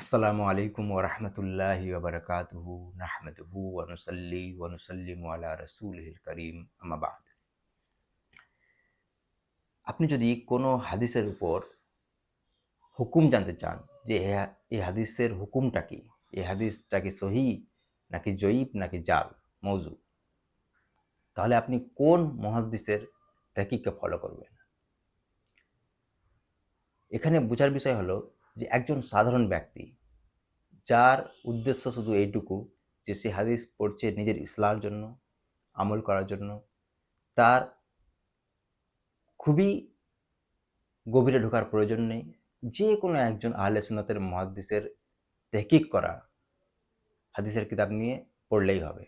আসসালামু আলাইকুম ওরহমতুল্লাহি ওবরকাতুহু নাহমাদুহু ওয়া নুসাল্লি ওয়া নুসাল্লিমু আলা রাসূলিল করিম। আম্মা বাদ। আপনি যদি কোনো হাদিসের উপর হুকুম জানতে চান যে এই হাদিসের হুকুমটা কি এই হাদিসটা কি সহি নাকি জয়ীব নাকি জাল, মৌজু, তাহলে আপনি কোন মহাদিসের তাকিককে ফলো করবেন? এখানে বোঝার বিষয় হলো যে একজন সাধারণ ব্যক্তি যার উদ্দেশ্য শুধু এইটুকু যে সে হাদিস পড়ছে নিজের ইসলামের জন্য, আমল করার জন্য, তার খুবই গভীরে ঢোকার প্রয়োজন নেই। যে কোনো একজন আহলে সুন্নতের মহাদিসের তেহকিক করা হাদিসের কিতাব নিয়ে পড়লেই হবে।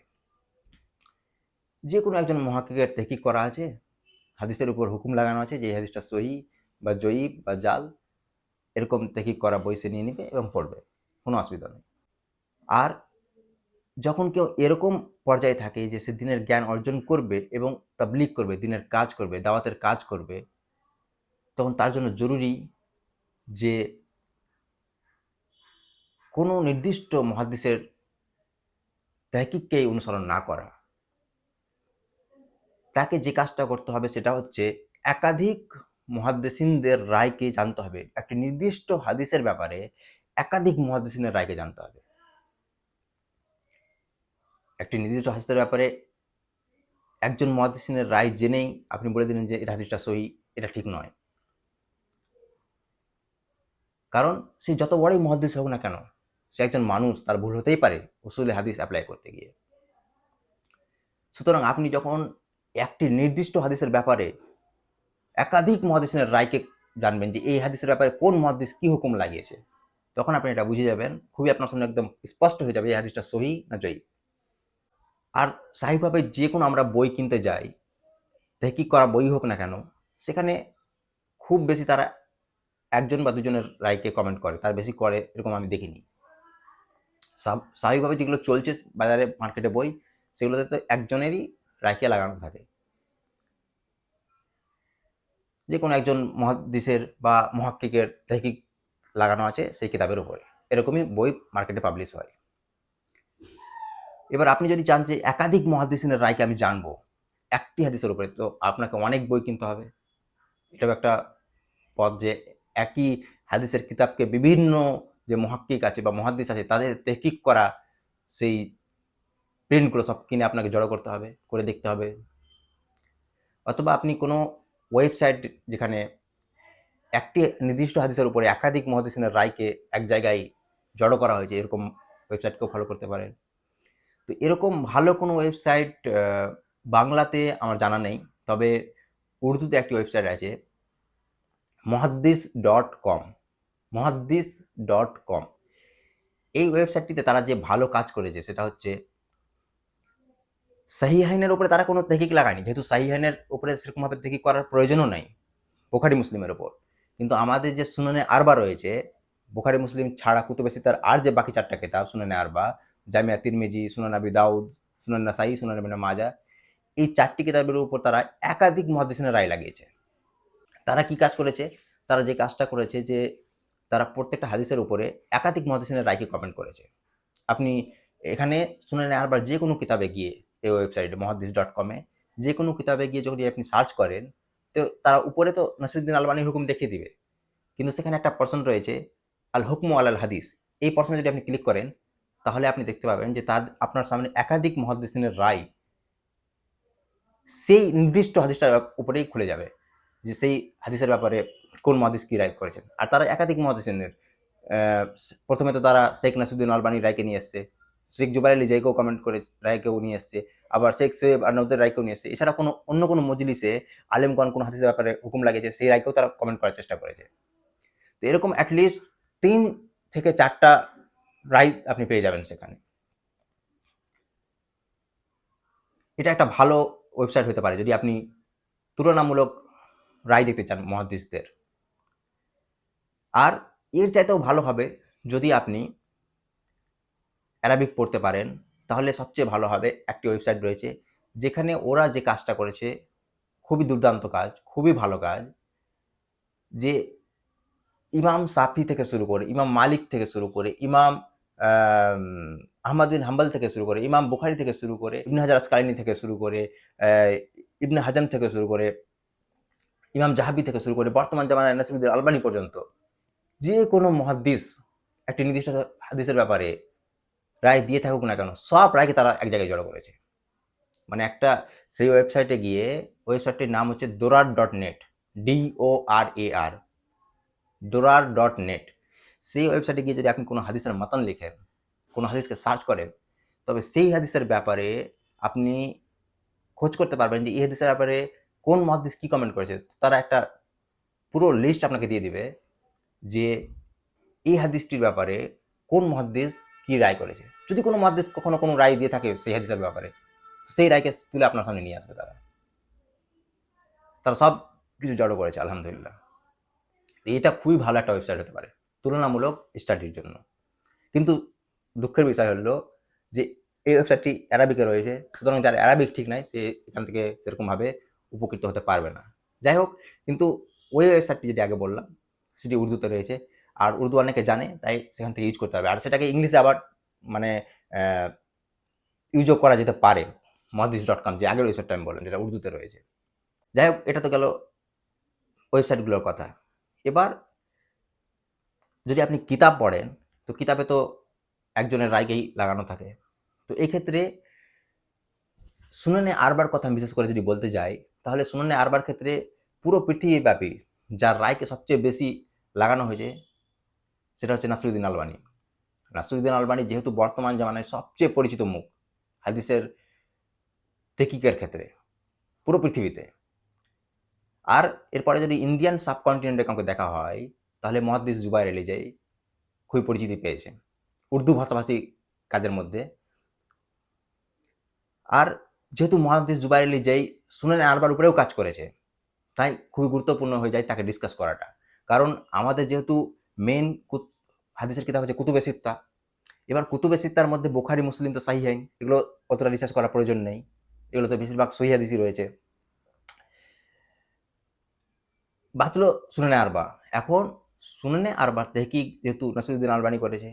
যে কোনো একজন মহাকিকের তেহকিক করা আছে, হাদিসের উপর হুকুম লাগানো আছে যে হাদিসটা সহি বা জয়ীব বা জাল। এরকম তেহকিক করা বই সে নিয়ে নিবে এবং পড়বে, কোনো অসুবিধা নেই। আর যখন কেউ এরকম পর্যায়ে থাকে যে সে দিনের জ্ঞান অর্জন করবে এবং তাবলিগ করবে, দিনের কাজ করবে, দাওয়াতের কাজ করবে, তখন তার জন্য জরুরি যে কোনো নির্দিষ্ট মহাদিসের তহকিককেই অনুসরণ না করা। তাকে যে কাজটা করতে হবে সেটা হচ্ছে একাধিক মহাদ্দেসিনদের রায়কে জানতে হবে। একটি নির্দিষ্ট হাদিসের ব্যাপারে একাধিক মহাদ্দেসিনের রায়কে জানতে হবে। একটি নির্দিষ্ট হাদিসের ব্যাপারে একজন মহাদ্দেসিনের রায় জেনেই আপনি বলে দিলেন যে, এটা হাদিসটা সহি, এটা ঠিক নয়। কারণ সে যত বড়ই মহাদ্দেশ হোক না কেন, সে একজন মানুষ, তার ভুল হতেই পারে উসুলে হাদিস অ্যাপ্লাই করতে গিয়ে। সুতরাং আপনি যখন একটি নির্দিষ্ট হাদিসের ব্যাপারে একাধিক মহাদিসের রায়কে জানবেন যে এই হাদিসের ব্যাপারে কোন মহাদিস কি হুকুম লাগিয়েছে। তখন আপনি এটা বুঝে যাবেন। খুবই আপনার সামনে একদম স্পষ্ট হয়ে যাবে এই হাদিসটা সহি না জয়ী। আর স্বাভাবিকভাবে যে কোনো আমরা বই কিনতে যাই কি করা বই হোক না কেন, সেখানে খুব বেশি তারা একজন বা দুজনের রায়কে কমেন্ট করে। তার বেশি করে এরকম আমি দেখিনি। স্বাভাবিকভাবে যেগুলো চলছে বাজারে, মার্কেটে বই, সেগুলোতে তো একজনেরই রায়কে লাগানো থাকে। যে কোনো একজন মহাদিসের বা মহাক্কিকের তেহকিক লাগানো আছে সেই কিতাবের উপরে। এরকমই বই মার্কেটে পাবলিশ হয়। এবার আপনি যদি চান যে একাধিক মহাদিসিনের রায়কে আমি জানব, একটি হাদিসের উপরে, তো আপনাকে অনেক বই কিনতে হবে। এটাও একটা পথ যে একই হাদিসের কিতাবকে বিভিন্ন যে মহাক্কিক আছে বা মহাদিস আছে, তাদের তেহকিক করা, সেই প্রিন্টগুলো সব কিনে আপনাকে জড়ো করতে হবে, করে দেখতে হবে। অথবা আপনি কোনো ওয়েবসাইট যেখানে একটি নির্দিষ্ট হাদিসের উপরে একাধিক মহাদিসিনের রায়কে এক জায়গায় জড়ো করা হয়েছে, এরকম ওয়েবসাইটকেও ফলো করতে পারেন। তো এরকম ভালো কোনো ওয়েবসাইট বাংলাতে আমার জানা নেই, তবে উর্দুতে একটি ওয়েবসাইট আছে, মহাদ্দিস ডট কম, মহাদ্দিস ডট কম। এই ওয়েবসাইটটিতে তারা যে ভালো কাজ করেছে, সেটা হচ্ছে সাহিহাইনের উপরে তারা কোনো তেহিক লাগায়নি। যেহেতু সাহিহাইনের উপরে সেরকমভাবে তেহিক করার প্রয়োজনও নাই বোখারি মুসলিমের ওপর কিন্তু আমাদের যে সুনানে আরবা রয়েছে, বোখারি মুসলিম ছাড়া কুতুবে সিতার আর যে বাকি চারটা কিতাব, সুনানে আরবা, জামিয়া তিরমিজি, সুনান আবি দাউদ, সুনান নাসাই, সুনান মাজা এই চারটি কিতাবের উপর তারা একাধিক মহাদিসিনের রায় লাগিয়েছে। তারা কি কাজ করেছে? তারা যে কাজটা করেছে যে তারা প্রত্যেকটা হাদিসের উপরে একাধিক মহাদিসিনের রায়কে কমেন্ট করেছে। আপনি এখানে শুনে আরবার যে কোনো কিতাবে গিয়ে এই ওয়েবসাইটে মহাদিস ডট কমে যে কোনো কিতাবে গিয়ে যদি আপনি সার্চ করেন, তো তারা উপরে তো নাসিরুদ্দিন আলবানির হুকুম দেখিয়ে দিবে। কিন্তু সেখানে একটা পার্সন রয়েছে, আল হুকমু আল আল হাদিস। এই পর্সনে যদি আপনি ক্লিক করেন, তাহলে আপনি দেখতে পাবেন যে তার, আপনার সামনে একাধিক মহাদিসিনের রায় সেই নির্দিষ্ট হাদিসটার উপরেই খুলে যাবে, যে সেই হাদিসের ব্যাপারে কোন মহাদিস কী রায় করেছেন। আর তারা একাধিক মহাদিসিনের প্রথমে তো তারা শেখ নাসিরুদ্দিন আলবানির রায়কে নিয়ে এসছে শেখ জুবাইর আলী জাইকেও কমেন্ট করে, রায়কেও নিয়ে এসছে। আবার শেখ সোয়েব আর্নদের রায়কেও নিয়ে এসছে। এছাড়া কোনো, অন্য কোনো মজলিসে আলেমগণ কোনো হাদিসের ব্যাপারে হুকুম লাগিয়েছে, সেই রায়কেও তারা কমেন্ট করার চেষ্টা করেছে। তো এরকম অ্যাটলিস্ট তিন থেকে চারটা রায় আপনি পেয়ে যাবেন সেখানে। এটা একটা ভালো ওয়েবসাইট হতে পারে, যদি আপনি তুলনামূলক রায় দেখতে চান মহাদিসদের। আর এর চাইতেও ভালো হবে যদি আপনি অ্যারাবিক পড়তে পারেন, তাহলে সবচেয়ে ভালো হবে একটি ওয়েবসাইট রয়েছে, যেখানে ওরা যে কাজটা করেছে, খুবই দুর্দান্ত কাজ, খুবই ভালো কাজ। যে ইমাম সাফি থেকে শুরু করে, ইমাম মালিক থেকে শুরু করে, ইমাম আহমদ বিন হাম্বল থেকে শুরু করে, ইমাম বুখারি থেকে শুরু করে, ইবনে হাজার আসকালিনী থেকে শুরু করে ইবনে হাজাম থেকে শুরু করে, ইমাম জাহাবি থেকে শুরু করে, বর্তমান জামানায় নাসিরুদ্দিন আলবানি পর্যন্ত, যে কোনো মহাদ্দিস একটি নির্দিষ্ট হাদিসের ব্যাপারে রায় দিয়ে থাকুক না কেন, সব রায়কে তারা এক জায়গায় জড়ো করেছে। মানে একটা সেই ওয়েবসাইটে গিয়ে ওয়েবসাইটটির নাম হচ্ছে Dorar dot net D O R A R, Dorar dot net. সেই ওয়েবসাইটে গিয়ে যদি আপনি কোনো হাদিসের মাতান লিখেন, কোনো হাদিসকে সার্চ করেন, তবে সেই হাদিসের ব্যাপারে আপনি খোঁজ করতে পারবেন যে এই হাদিসের ব্যাপারে কোন মহাদিস কী কমেন্ট করেছে। তারা একটা পুরো লিস্ট আপনাকে দিয়ে দিবে যে এই হাদিসটির ব্যাপারে কোন মহাদিস কি রায় করেছে? যদি কোনো মহাদিস কখনো কোনো রায় দিয়ে থাকে সেই হাদিসের ব্যাপারে, সেই রায়কে তুলে আপনার সামনে নিয়ে আসবে তারা। তারা সব কিছু জড়ো করেছে, আলহামদুলিল্লাহ। এটা খুবই ভালো একটা ওয়েবসাইট হতে পারে, তুলনামূলক স্টাডির জন্য। কিন্তু দুঃখের বিষয় হলো যে এই ওয়েবসাইটটি অ্যারাবিকে রয়েছে, সুতরাং যার অ্যারাবিক ঠিক নাই, সে এখান থেকে সেরকমভাবে উপকৃত হতে পারবে না। যাই হোক, কিন্তু ওই ওয়েবসাইটটি যেটি আগে বললাম, সেটি উর্দুতে রয়েছে। আর উর্দু অনেকে জানে, তাই সেখান থেকে ইউজ করতে হবে। আর সেটাকে ইংলিশে আবার মানে ইউজও করা যেতে পারে মহাদিস ডট কম যে আগের ওয়েবসাইটটা আমি বললাম, যেটা উর্দুতে রয়েছে। যাই হোক, এটা তো গেল ওয়েবসাইটগুলোর কথা। এবার, যদি আপনি কিতাব পড়েন, তো কিতাবে তো একজনের রায়কেই লাগানো থাকে। তো এক্ষেত্রে সুনানে আরবার কথা আমি বিশেষ করে যদি বলতে যাই, তাহলে সুনানে আরবার ক্ষেত্রে পুরো পৃথিবীব্যাপী যার রায়কে সবচেয়ে বেশি লাগানো হয়েছে সেটা হচ্ছে নাসরুদ্দিন আলবানি। নাসরুদ্দিন আলবানি যেহেতু বর্তমান জামানায় সবচেয়ে পরিচিত মুখ হাদিসের তেকিকের ক্ষেত্রে, পুরো পৃথিবীতে। আর এরপরে যদি ইন্ডিয়ান সাবকন্টিনেন্টে কাউকে দেখা হয়, তাহলে মহাদিস জুবাইর এলিজাই খুবই পরিচিতি পেয়েছে, উর্দু ভাষাভাষী কাজের মধ্যে। আর যেহেতু মহাদিস জুবাইর এলিজাই সুনানে আরবার উপরেও কাজ করেছে, তাই খুবই গুরুত্বপূর্ণ হয়ে যায় তাকে ডিসকাস করাটা। কারণ আমাদের যেহেতু মেন হাদিসের কিতাব হচ্ছে কুতুবে সিত্তা এবার কুতুবে সিত্তার মধ্যে বোখারি, মুসলিম তো সাহি আইন। এগুলো অতটা রিসার্চ করার প্রয়োজন নেই। এগুলো তো বেশিরভাগ সহি হাদিসই রয়েছে। বাঁচলো সুনানে আরবা। এখন সুনানে আরবার তেহকিক যেহেতু নাসিরুদ্দিন আলবানি করেছে,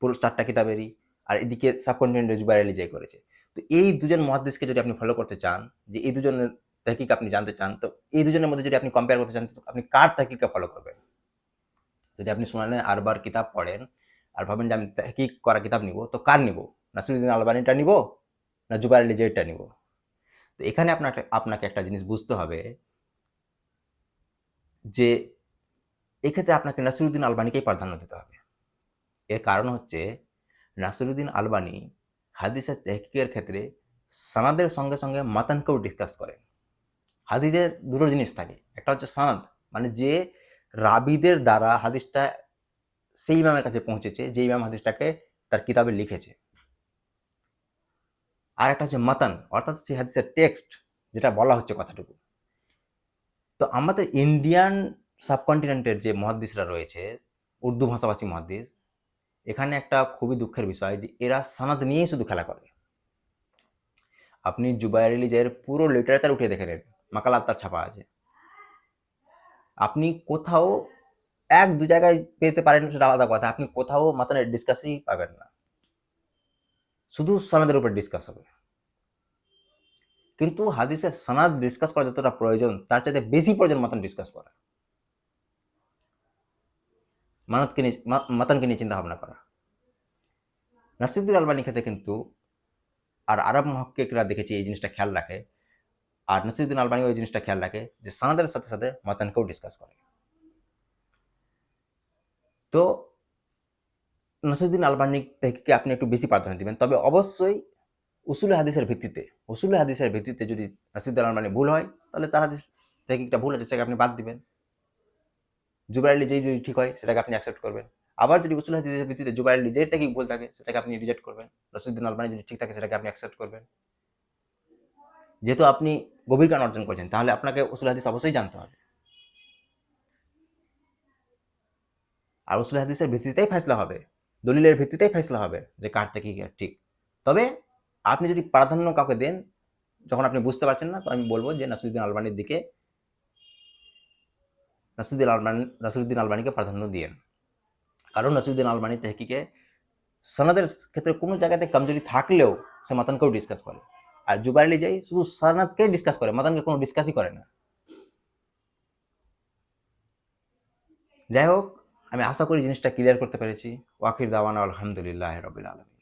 পুরো চারটা কিতাবেরই, আর এদিকে সাবকন্টিনেন্টে জুবাইর আলী জাই করেছে। তো এই দুজন মহাদেশকে যদি আপনি ফলো করতে চান, যে এই দুজনের তেহকিক আপনি জানতে চান, তো এই দুজনের মধ্যে যদি আপনি কম্পেয়ার করতে চান, তো আপনি কার তেহকিককে ফলো করবেন? যদি আপনি সুনানে আরবার কিতাব পড়েন আর ভাবেন যে আমি তেহকিক করা কিতাব নিব, তো কার নিব? নাসিরুদ্দিন আলবানিটা নিব? না জুবাইর আলী জাইটা নিব? তো এখানে আপনাকে আপনাকে একটা জিনিস বুঝতে হবে যে এক্ষেত্রে আপনাকে নাসিরুদ্দিন আলবানিকেই প্রাধান্য দিতে হবে। এর কারণ হচ্ছে নাসিরুদ্দিন আলবানি হাদিসের তেহকিকের ক্ষেত্রে সানাদের সঙ্গে সঙ্গে মাতানকেও ডিসকাস করেন। হাদিসে দুটো জিনিস থাকে। একটা হচ্ছে সানাদ মানে যে রাবিদের দ্বারা হাদিসটা সেই ইমামের কাছে পৌঁছেছে যে ইমাম হাদিসটাকে তার কিতাবে লিখেছে। আর একটা হচ্ছে মাতান, অর্থাৎ সেই হাদিসের টেক্সট যেটা বলা হচ্ছে কথাটুকু। তো আমাদের ইন্ডিয়ান সাবকন্টিনেন্টের যে মহাদিসরা রয়েছে, উর্দু ভাষাভাষী মহাদিস, এখানে একটা খুবই দুঃখের বিষয় যে এরা সানাদ নিয়েই শুধু খেলা করে। আপনি জুবাইর আলী পুরো লিটারেচার উঠে দেখে নেন, মাকালাত তার ছাপা আছে। আপনি কোথাও এক, দু জায়গায় পেতে পারেন সেটা আলাদা কথা। আপনি কোথাও মাতানের ডিসকাসই পাবেন না। শুধু সনাদের উপর ডিসকাস হবে। কিন্তু হাদিসের সনাদ ডিসকাস করা যতটা প্রয়োজন, তার চাইতে বেশি প্রয়োজন মাতান ডিসকাস করা। মানতকে নিয়ে মাতানকে নিয়ে চিন্তা ভাবনা করা। নাসিরুদ্দিন আলবানি ক্ষেত্রে কিন্তু আর আরব মহক্কেকরা দেখেছি এই জিনিসটা খেয়াল রাখে। আর নাসিরুদ্দিন আলবানি ওই জিনিসটা খেয়াল রাখে যে সানাদের সাথে সাথে মাতানকেও ডিসকাস করে। তো নাসিরুদ্দিন আলবানি থেকে আপনি একটু বেশি প্রাধান্য দিবেন। তবে অবশ্যই উসুল হাদিসের ভিত্তিতে, উসুল হাদিসের ভিত্তিতে যদি নাসিরুদ্দিন আলবানি ভুল হয়, তাহলে তার হাদিস একটা ভুল আছে, সেটাকে আপনি বাদ দিবেন। জুবাইর আলী যেই যদি ঠিক হয়, সেটাকে আপনি অ্যাকসেপ্ট করবেন। আবার যদি উসুল হাদিসের ভিত্তিতে জুবাইর আলী যেটা কি ভুল থাকে, সেটাকে আপনি রিজেক্ট করবেন। রসিদ্দিন আলবানি যদি ঠিক থাকে, সেটাকে আপনি অ্যাকসেপ্ট করবেন। যেহেতু আপনি গভীর জ্ঞান অর্জন করছেন, তাহলে আপনাকে উসুল হাদিস অবশ্যই জানতে হবে। আর উসুল হাদিসের ভিত্তিতেই ফেসলা হবে, দলিলের ভিত্তিতেই ফেসলা হবে যে কার থেকে ঠিক। তবে আপনি যদি প্রাধান্য কাউকে দেন, যখন আপনি বুঝতে পারছেন না, তো আমি বলব যে নাসিরুদ্দিন আলবানির দিকে, নাসিরুদ্দিন আলবানি, নাসিরুদ্দিন আলবানিকে প্রাধান্য দিয়েন। কারণ নাসিরুদ্দিন আলবানি তেহকিকে সনাদের ক্ষেত্রে কোনো জায়গাতে কমজোরি থাকলেও সে মাতানকেও ডিসকাস করে। আর জুবাইর যাই শুধু সারনাথকে ডিসকাস করে, মাদানকে কোনো ডিসকাসই করে না। যাই হোক, আমি আশা করি জিনিসটা ক্লিয়ার করতে পেরেছি। ওয়াকির দাওয়ানা, আলহামদুলিল্লাহ রবিল আলমী